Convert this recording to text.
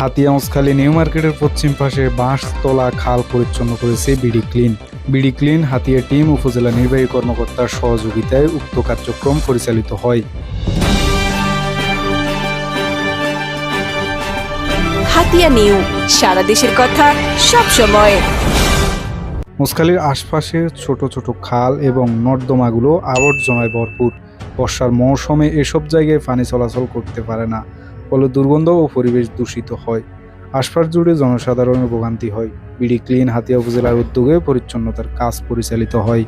হাতিয়ামসখালী new মার্কেটের পশ্চিম পাশে বাঁশতলা খাল পরিচ্ছন্ন করেছে BD clean. BD clean Hatiya team উপজেলা নির্বাহী কর্মকর্তার সহযোগিতায় উক্ত কার্যক্রম পরিচালিত হয়। হাতিয়া নিউ সারা দেশের কথা সব সময়। মুসখালীর আশপাশের ছোট ছোট খাল এবং নর্দমাগুলো আবর্জনায় ভরপুর। বর্ষার মৌসুমে এসব জায়গায় পানি চলাচল করতে পারে না। ফলে দুর্গন্ধ ও পরিবেশ দূষিত হয়। আশপাশ জুড়ে জনসাধারণের ভোগান্তি হয়। বিডি ক্লিন হাতিয়া উপজেলার উদ্যোগে পরিচ্ছন্নতার কাজ পরিচালিত হয়।